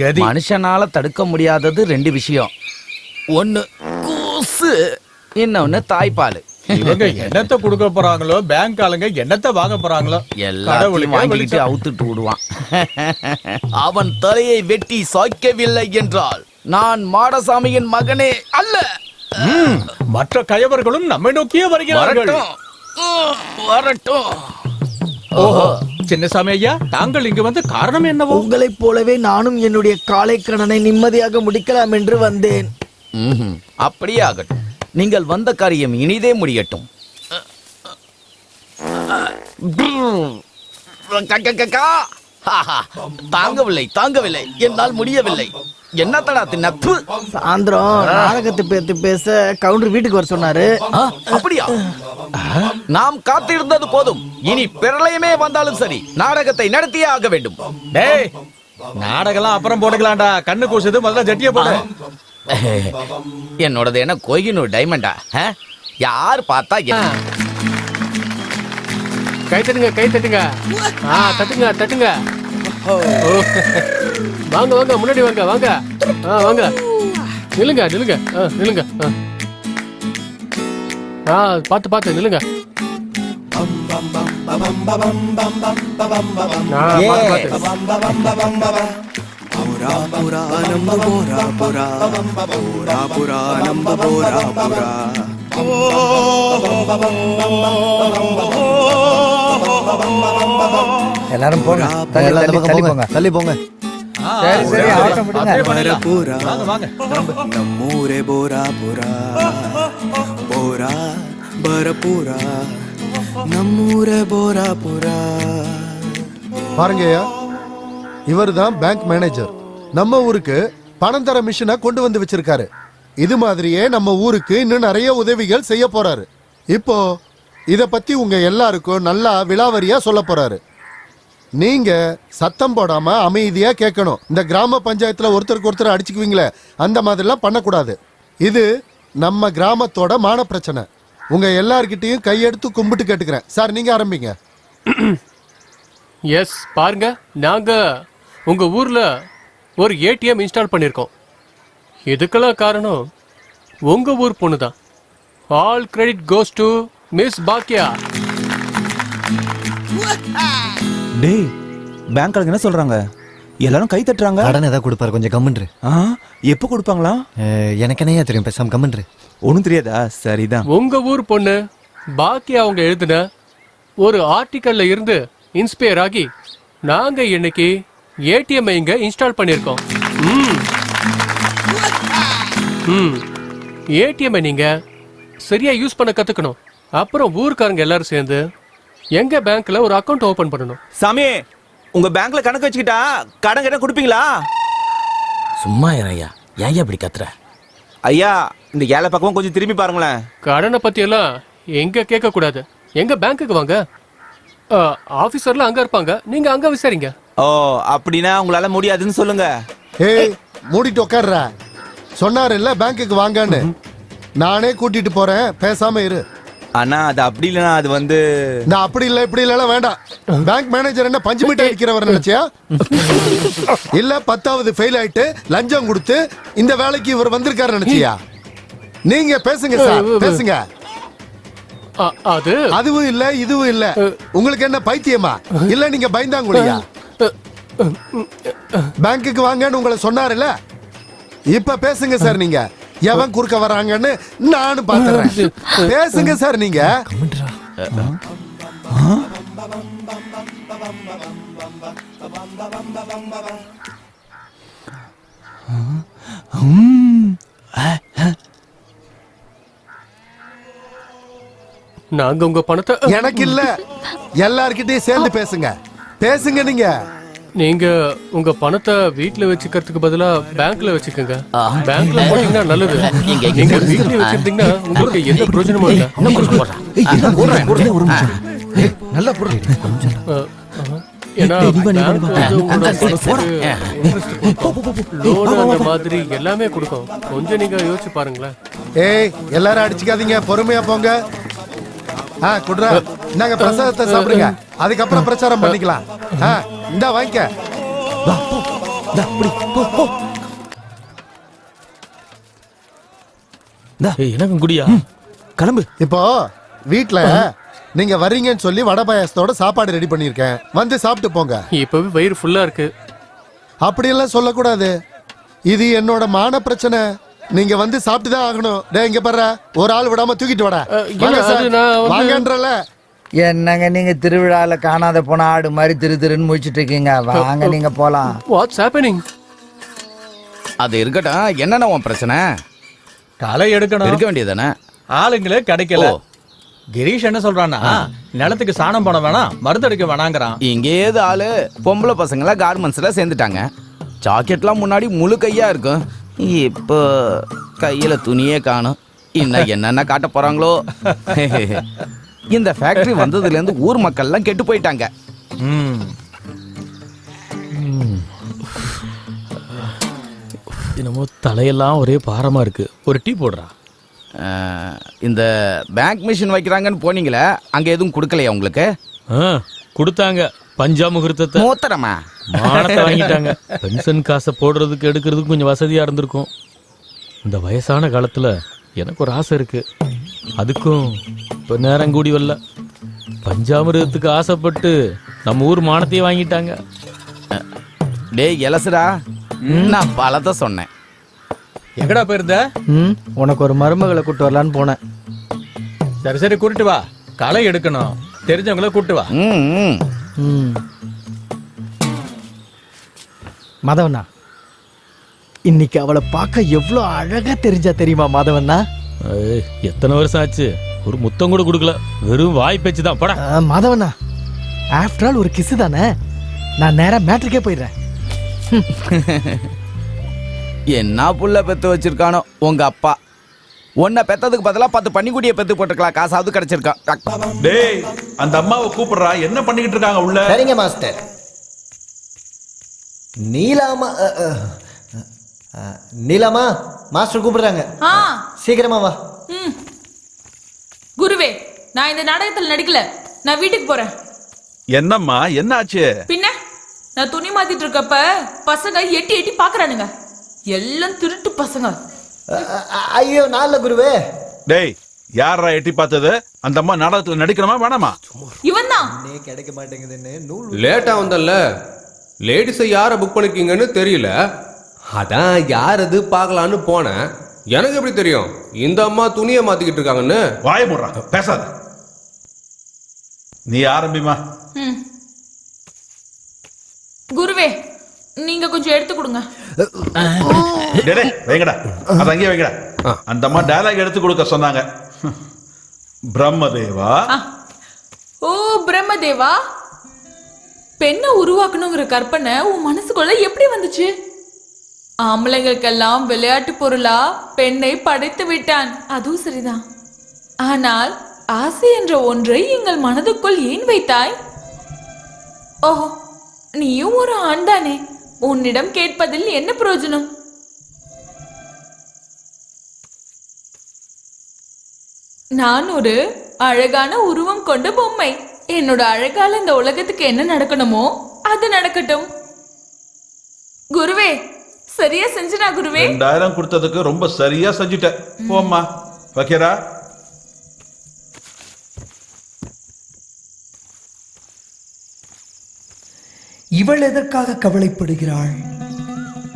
கதி. மனுஷனால தடுக்க முடியாதது ரெண்டு விஷயம். ஒண்ணு கூசு இன்னொன்னு தாய்ப்பால். இவங்க என்னத்த கொடுக்க போறாங்களோ பேங்க் ஆளுங்க என்னத்த வாங்க போறாங்களோ? எல்லாத்தையும் வாங்கிட்டு. அவுத்துட்டு விடுவான் அவன் தலையை வெட்டி சாய்க்கவில்லை என்றால் நான் மாடசாமியின் மகனே அல்ல. மற்ற கயவர்களும் நம்மை நோக்கியே வருகிறார்கள். வரட்டும். ஓஹோ. சின்னசாமி ஐயா தாங்கள் இங்கு வந்து காரணம் என்னவோ? உங்களைப் போலவே நானும் என்னுடைய காலை கடனை நிம்மதியாக முடிக்கலாம் என்று வந்தேன். ம்ஹும். அப்படியே ஆகட்டும் நீங்கள் வந்த காரியம் இனிதே முடியட்டும். க- க- க- கா. ஹாஹா. தாங்கவில்லை தாங்கவில்லை. என்னால் முடியவில்லை. என்னத்தடா தின்னப்பு சாயந்தரம் நாடகத்தை பத்தி பேச கவுண்டர் வீட்டுக்கு வர சொன்னாரு. அப்படியா? நாம் காத்திருந்தது போதும். இனி பிரளயமே வந்தாலும் சரி நாடகத்தை நடத்தியே ஆக வேண்டும். டேய் நாடகம்லாம் அப்புறம் போட்டுக்கலாம்டா. கண்ணு கூசுது முதல்ல ஜட்டிய போடு. என்னோடது என்ன கோயினூர் டைமண்டா ஆ? யார் பார்த்தா கை தட்டுங்க கை தட்டுங்க. ஆ தட்டுங்க தட்டுங்க. வாங்க வாங்க முன்னாடி வாங்க வாங்க. ஆ வாங்க. நில்லுங்க நில்லுங்க. ஆ நில்லுங்க. ஆ. ஆ பார்த்து பார்த்து நில்லுங்க. புரா புரா நம்ப போரா புரா புரா புரா நம்ப எல்லாரும் போங்க. தள்ளி போங்க. சரி சரி ஆட்டம் விடுங்க அப்படியே பண்ணிடலாம். புரா நம்மூரே போரா புரா போரா பரபுரா நம்மூரே போரா புரா பாருங்கய்யா இவர் தான் பேங்க் மேனேஜர் நம்ம ஊருக்கு பணம் தர மிஷினை கொண்டு வந்து வச்சிருக்காரு. இது மாதிரியே நம்ம ஊருக்கு இன்னும் நிறைய உதவிகள் செய்ய போறாரு. இப்போ இத பத்தி உங்க எல்லாருக்கும் நல்லா விலாவரியா சொல்ல போறாரு. நீங்க சத்தம் போடாம அமைதியா கேட்கணும். இந்த கிராம பஞ்சாயத்துல ஒருத்தருக்கு ஒருத்தர் அடிச்சுக்குவீங்களே அந்த மாதிரிலாம் பண்ணக்கூடாது. இது நம்ம கிராமத்தோட மான பிரச்சனை. உங்க எல்லார்கிட்டயும் கையெடுத்து கும்பிட்டு கேட்டுக்கிறேன். சார் நீங்க ஆரம்பிங்க. எஸ் பாருங்க நாங்க உங்க ஊர்ல ஒரு ஏடிஎம் இன்ஸ்டால் பண்ணியிருக்கோம் இதுக்கெல்லாம் காரணம்? உங்க ஊர் பொண்ணு தான். All credit goes to Miss பாக்கியா டேய் பேங்க் என்ன சொல்றாங்க? எல்லாரும் கை தட்டுறாங்க. கடன் ஏதாவது கொடுப்பாரு கொஞ்சம் கம்முன்று ஆ எப்போ கொடுப்பாங்களா? எனக்கு என்னையா தெரியும் பேசாம கம்முன்று ஒன்றும் தெரியாதா? சரிதான். உங்க ஊர் பொண்ணு பாக்கியா அவங்க எழுதின ஒரு ஆர்டிக்கல்ல இருந்து இன்ஸ்பயர் ஆகி நாங்க இன்னைக்கு ஏடிஎம் இங்க இன்ஸ்டால் பண்ணியிருக்கோம் ம். ம். ஏடிஎம் நீங்க சரியா யூஸ் பண்ண கத்துக்கணும். அப்புறம் ஊர்க்காரங்க எல்லாரும் சேர்ந்து எங்க பேங்க்ல ஒரு அக்கவுண்ட் ஓபன் பண்ணணும். சாமி உங்க பேங்க்ல கணக்கு வச்சுக்கிட்டா கடன் கடன் கொடுப்பீங்களா? சும்மா இறையா ஏன் இப்படி கத்துற? ஐயா இந்த ஏழை பக்கமும் கொஞ்சம் திரும்பி பாருங்களேன். கடனை பத்தி எல்லாம் எங்க கேட்க கூடாது எங்க பேங்க்குக்கு வாங்க. ஆபீசர்ல அங்க இருப்பாங்க. நீங்க அங்க விசாரிங்க. ஓ அப்படின்னா உங்களால முடியாதுன்னு சொல்லுங்க. ஏய் மூடிட்டு உட்கார்ற சொன்னாருல்ல பேங்க்குக்கு வாங்கன்னு. நானே கூட்டிட்டு போறேன். பேசாம இரு. ஆனா அது அப்படி இல்லைன்னா அது வந்து நான் அப்படி இல்ல இப்படி இல்ல வேண்டாம். பேங்க் மேனேஜர் என்ன பஞ்சு மிட்டாய் அடிக்கிறவர் நினைச்சியா? இல்ல பத்தாவது ஃபெயில் ஆயிட்டு லஞ்சம் கொடுத்து இந்த வேலைக்கு இவர் வந்திருக்காரு நினைச்சியா? நீங்க பேசுங்க சார் பேசுங்க. அது அதுவும் இல்ல இதுவும் இல்ல. உங்களுக்கு என்ன பைத்தியமா? இல்ல நீங்க பயந்தாங்குழியா? பேங்க்குக்கு வாங்கன்னு உங்களை சொன்னாருல்ல? இப்ப பேசுங்க சார் நீங்க. எவன் குறுக்க வராங்கன்னு நானும் பாத்துறேன் பேசுங்க சார் நீங்க. நாங்க உங்க பணத்தை எனக்கு இல்ல. எல்லார்கிட்டயும் சேர்ந்து பேசுங்க. பேசுங்க நீங்க. நீங்க உங்க பணத்தை வீட்ல வச்சுக்கிறதுக்கு பதிலா பேங்க்ல வச்சுக்கோங்க. பேங்க்ல போட்டீங்கன்னா நல்லது. நீங்க வீட்ல வச்சிருந்தீங்கன்னா உங்களுக்கு எந்த பிரயோஜனமும் இல்ல. அஹ். ஏன்னா அந்த மாதிரி எல்லாமே கொடுக்கும். கொஞ்சம் நீங்க யோசிச்சு பாருங்களேன். ஏய் எல்லாரும் அடிச்சுக்காதீங்க. பொறுமையா போங்க. ஆ குட்ரா நாங்க பிரசாதத்தை சாப்பிடுங்க. அதுக்கப்புறம் பிரச்சாரம் பண்ணிக்கலாம். ஆ. இந்தா வாங்கிக்க. எனக்கும் குடியா கிளம்பு. இப்போ வீட்ல நீங்க வர்றீங்கன்னு சொல்லி வடை பாயாசத்தோட சாப்பாடு ரெடி பண்ணியிருக்கேன். வந்து சாப்பிட்டு போங்க. இப்பவே வயிறு ஃபுல்லா இருக்கு. அப்படியெல்லாம் சொல்லக்கூடாது. இது என்னோட மான பிரச்சனை. நீங்க வந்து சாப்பிட்டு தான் ஆகணும். டேய் இங்க பாரு ஒரு ஆள் விடாம தூக்கிட்டு வாடா. வாங்கன்றல. என்னங்க நீங்க திருவிழால காணாத போன ஆடு மாதிரி திரு திருன்னு முடிச்சிட்டு இருக்கீங்க? வாங்க நீங்க போலாம். வாட்ஸ் ஹேப்பனிங் அது இருக்கட்டும். என்னென்ன உன் பிரச்சனை? களை எடுக்கணும். இருக்க வேண்டியதானே ஆளுங்களே கிடைக்கல. கிரீஷ் என்ன சொல்றான்னா நிலத்துக்கு சாணம் போட வேணாம் மருந்து அடிக்க வேணாங்கிறான். இங்கேயாவது ஆளு. பொம்பளை பசங்களாம் கார்மெண்ட்ஸ்ல சேர்ந்துட்டாங்க. ஜாக்கெட்லாம் முன்னாடி முழு கையா இருக்கும். இப்போ கையில துணியே காணும். இன்னும் என்னென்ன காட்ட போறாங்களோ? இந்த ஃபேக்டரி வந்ததுல இருந்து ஊர் மக்கள்லாம் கெட்டு போயிட்டாங்க. ம். என்னமோ தலையெல்லாம் ஒரே பாரமா இருக்கு. ஒரு டீ போடுறா. இந்த பேங்க் மிஷின் வைக்கிறாங்கன்னு போனீங்களே அங்க எதுவும் கொடுக்கலையா உங்களுக்கு? ஆ, கொடுத்தாங்க. பஞ்சா முகூர்த்தத்தை மூத்தரமா? மானத்தை வாங்கிட்டாங்க. பென்ஷன் காசை போடுறதுக்கு எடுக்கிறதுக்கு கொஞ்சம் வசதியா இருந்திருக்கும். இந்த வயசான காலத்துல எனக்கு ஒரு ஆசை இருக்கு. அதுக்கும் இப்போ நேரம் கூடி வரல. பஞ்சாமிரதத்துக்கு ஆசைப்பட்டு நம்ம ஊர் மானத்தையே வாங்கிட்டாங்க. டேய் எலசுடா. நான் பலத்தை சொன்னேன். எங்கடா போயிருந்த? ம்? உனக்கு ஒரு மருமகளை கூட்டு வரலான்னு போனேன். சரி சரி கூட்டிட்டு வா. களை எடுக்கணும். தெரிஞ்சவங்கள கூட்டு வா. ம், மாதவண்ணா இன்னைக்கு அவளை பார்க்க எவ்வளோ அழகா தெரிஞ்சா தெரியுமா மாதவண்ணா? எத்தனை வருஷம் ஆச்சு? ஒரு முத்தம் கூட கொடுக்கல. வெறும் வாய் பேச்சு தான். படா. ஆ, மாதவண்ணா ஆஃப்டர் ஆல் ஒரு கிசு தானே? நான் நேரா மேட்ருக்கே போயிடுறேன். என்ன புள்ள பெத்து வச்சிருக்கானோ? உங்க அப்பா. உன்னை பெத்ததுக்கு பதிலா பத்து பன்னிக்குட்டியை பெத்து போட்டுக்கலாம். காசாவது கிடைச்சிருக்கான் டேய் அந்த அம்மாவை கூப்பிடுறா. என்ன பண்ணிக்கிட்டு இருக்காங்க உள்ள? சரிங்க மாஸ்டர். நீலாமா நீலாமா மாஸ்டர் கூப்பிடுறாங்க. ஆ. சீக்கிரமா வா. ம். குருவே நான் இந்த நாடகத்தில் நடிக்கல. நான் வீட்டுக்கு போறேன். என்னம்மா என்ன ஆச்சு பின்ன நான் துணி மாத்திட்டு இருக்கப்ப பசங்க எட்டி எட்டி பாக்குறானுங்க. எல்லாம் திருட்டு பசங்க. ஐயோ நாள்ல குருவே. டேய் யாரா எட்டி பார்த்தது? அந்த அம்மா நாடகத்துல நடிக்கணுமா வேணாமா? இவன் தான். நீ கிடைக்க மாட்டேங்குதுன்னு நூல் லேட்டா வந்தல்ல. லேடிஸை யாரை புக் பண்ணிருக்கீங்கன்னு தெரியல. அதான் யார் அது பார்க்கலான்னு போனேன். எனக்கு எப்படி தெரியும்? இந்த அம்மா துணியை மாத்திக்கிட்டு இருக்காங்கன்னு? வாய முடுறா. பேசாத. நீ ஆரம்பிமா ம். குருவே நீங்க கொஞ்சம் எடுத்து கொடுங்க. டேய், டேய், வைங்கடா. அது அங்கேயே வைங்கடா. அந்த அம்மா டயலாக் எடுத்து கொடுக்க சொன்னாங்க. பிரம்மதேவா? ஆ. ஓ பிரம்மதேவா? பெண்ணை உருவாக்கணுங்கிற கற்பனை உன் மனசுக்குள்ள எப்படி வந்துச்சு? ஆம்பளைங்களுக்கெல்லாம் விளையாட்டு பொருளா பெண்ணை படைத்து விட்டான். அதுவும் சரிதான். ஆனால் ஆசை என்ற ஒன்றை எங்கள் மனதுக்குள் ஏன் வைத்தாய்? ஓஹோ நீயும் ஒரு ஆண் தானே உன்னிடம் கேட்பதில் என்ன பிரயோஜனம்? நான் ஒரு அழகான உருவம் கொண்ட பொம்மை. என்னோட அழகால இந்த உலகத்துக்கு என்ன நடக்கணுமோ அது நடக்கட்டும். குருவே சரியா செஞ்சனா குருவே. ரெண்டாயிரம் கொடுத்ததுக்கு ரொம்ப சரியா செஞ்சுட்ட போம்மா. வைக்கிறா இவள் எதற்காக கவலைப்படுகிறாள்?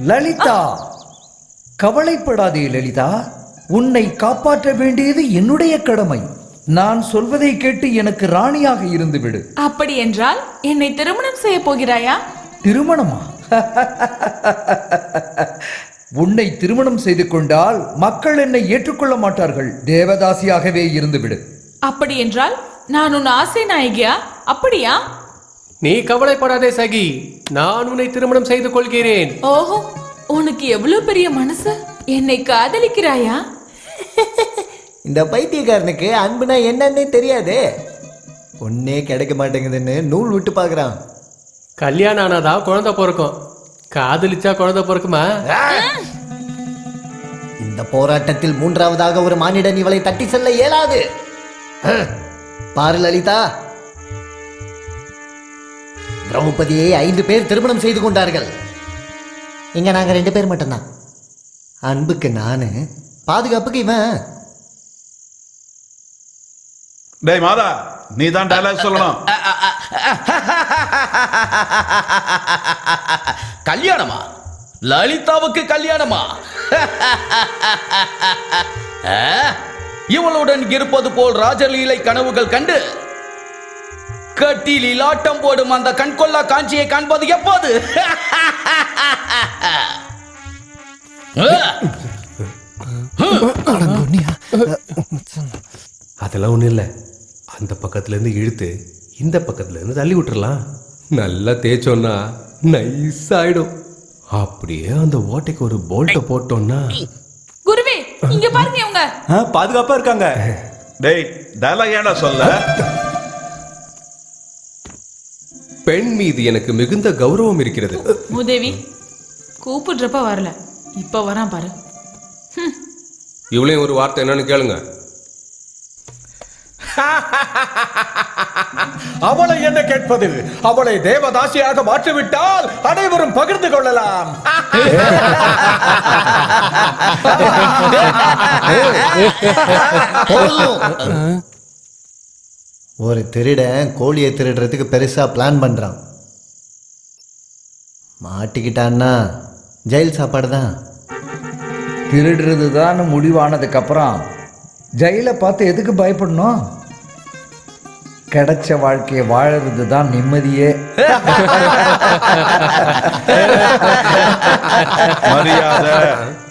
லலிதா! கவலைப்படாதே லலிதா. உன்னை காப்பாற்ற வேண்டியது என்னுடைய கடமை. நான் சொல்வதை கேட்டு எனக்கு ராணியாக இருந்து விடு அப்படி என்றால் என்னை திருமணம் செய்ய போகிறாயா? திருமணமா? உன்னை திருமணம் செய்து கொண்டால் மக்கள் என்னை ஏற்றுக்கொள்ள மாட்டார்கள். தேவதாசியாகவே இருந்து விடு அப்படி என்றால் நான் உன் ஆசை நாயகியா? அப்படியா? நீ கவலைப்படாதே சகி. நான் உன்னை திருமணம் செய்து கொள்கிறேன். ஓஹோ உனக்கு எவ்வளவு பெரிய மனசு? என்னை காதலிக்கிறாயா? இந்த பைத்தியக்காரனுக்கு அன்புனா என்னன்னே தெரியாதே. பொண்ணே கிடைக்க மாட்டேங்குதுன்னு நூல் விட்டு பார்க்கறான். கல்யாணம் ஆனாதான் குழந்தை பிறக்கும். காதலிச்சா குழந்தை பிறக்குமா? இந்த போராட்டத்தில் மூன்றாவதாக ஒரு மானிடன் இவளை தட்டி செல்ல இயலாது. பாரு லலிதா. திரௌபதியை ஐந்து பேர் திருமணம் செய்து கொண்டார்கள். இங்க நாங்க ரெண்டு பேர் மட்டும்தான். அன்புக்கு நானு பாதுகாப்புக்கு இவன். டேய் மாதா. நீ தான் டயலாக் சொல்லணும் கல்யாணமா லலிதாவுக்கு கல்யாணமா இவளுடன் இருப்பது போல் ராஜலீலை கனவுகள் கண்டு கட்டிலில் ஆட்டம் போடும் அந்த கண்கொள்ளா காஞ்சியை காண்பது எப்போது அதெல்லாம் ஒன்றும் இல்லை அந்த பக்கத்துல இருந்து இழுத்து இந்த பக்கத்துல இருந்து தள்ளி விட்டுறலாம். நல்லா தேய்ச்சோன்னா நைஸ் ஆயிடும். அப்படியே அந்த ஓட்டைக்கு ஒரு போல்ட்டை போட்டோம்னா குருவே இங்க பாருங்க இவங்க. பாதுகாப்பா இருக்காங்க. டேய் டயலாக் ஏன்டா சொல்ல? பெண் மீது எனக்கு மிகுந்த கௌரவம் இருக்கிறது. மூதேவி கூப்பிடுறப்ப வரல. இப்ப வரான் பாரு. இவளையும் ஒரு வார்த்தை என்னன்னு கேளுங்க. அவளை என்ன கேட்பது அவளை தேவதாசியாக மாற்றிவிட்டால் அனைவரும் பகிர்ந்து கொள்ளலாம். ஒரு திருடன் கோழியை திருடுறதுக்கு பெருசா பிளான் பண்றான். மாட்டிக்கிட்டான்னா ஜெயில் சாப்பாடு தான் திருடுறது தான் முடிவானதுக்கு அப்புறம் ஜெயில பார்த்து எதுக்கு பயப்படணும்? கிடைச்ச வாழ்க்கையை வாழறது தான் நிம்மதியே. மரியாதை.